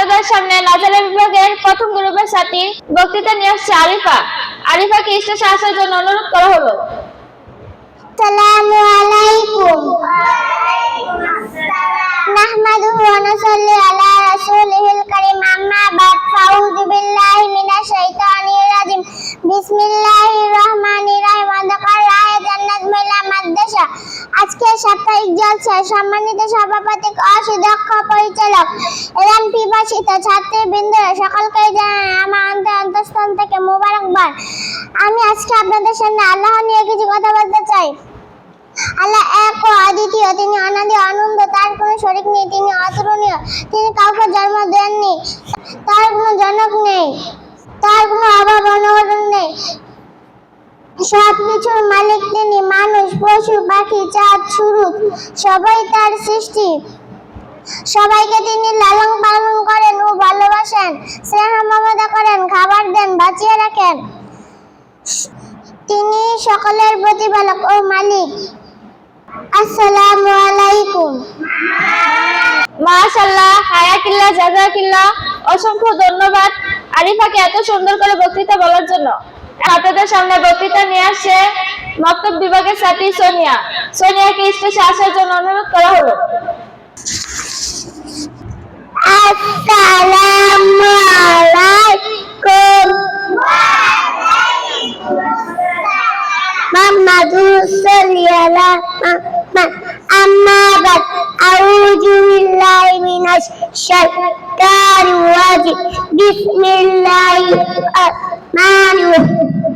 আপনাদের সামনে নাজারা বিভাগের প্রথম গ্রুপের সাথী বক্তৃতা নিয়ে আসছে আরিফা। আরিফাকে স্টেজে আসার জন্য অনুরোধ করা হলো। সালামু আলাইকুম। নাহমাদুহু ওয়া নাসাল্লি আলা আজকে সাপ্তাহিক জলসায় সম্মানিত সভাপতি অসুদক্ষ পরিচালক এবং পিপাসিত ছাত্রীবৃন্দরা সকলকে জানান আমার অন্তর অন্তঃস্থান থেকে মোবারকবাদ। আমি আজকে আপনাদের সামনে আল্লাহ নিয়ে কিছু কথা বলতে চাই। আল্লাহ এক ও অদ্বিতীয়, তিনি অনাদি আনন্দ তার কোনো শরিক নেই, তিনি অতুলনীয়, তিনি কাউকে জন্ম দেননি, তার কোনো জনক নেই, তার কোনো অভাব অনবরণ নেই। সব কিছুর মালিক তিনি, মানুষ, পশু, পাখি, চাঁদ শুরু সবাই তার সৃষ্টি। সবাইকে তিনি লালন পালন করেন ও ভালোবাসেন, স্নেহ মমতা করেন, খাবার দেন, বাঁচিয়ে রাখেন। তিনি সকলের প্রতিপালক ও মালিক। আসসালামু আলাইকুম। মাশাল্লাহ হায়াকিল্লাহ, জাজাকিল্লাহ, অসংখ্য ধন্যবাদ আরিফাকে এত সুন্দর করে বক্তৃতা বলার জন্য। আপনাদের সামনে বক্তৃতা নিয়ে আসছে মক্তব বিভাগের সাথী সোনিয়া। সোনিয়াকে স্টেজে আসার জন্য অনুরোধ করা হলো। শাইতানির রাজিম। বিসমিল্লাহির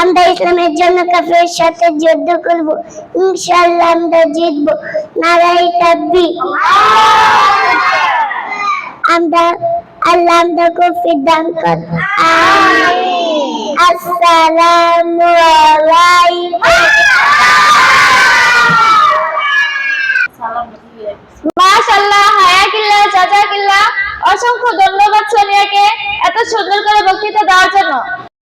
আমরা ইসলামের জন্য কাফের সাথে যুদ্ধ করব। ইনশাআল্লাহ আমরা জিতব। নারাই তাব্বি আমরা, আল্লাহ আমরা কফির দান কর আসসালামু আলাইকুম। মাশাআল্লাহ হায়াকিল্লাহ জাজাকিল্লাহ অসংখ্য ধন্যবাদ সোনিয়াকে এত সুন্দর করে বক্তৃতা দেওয়ার জন্য।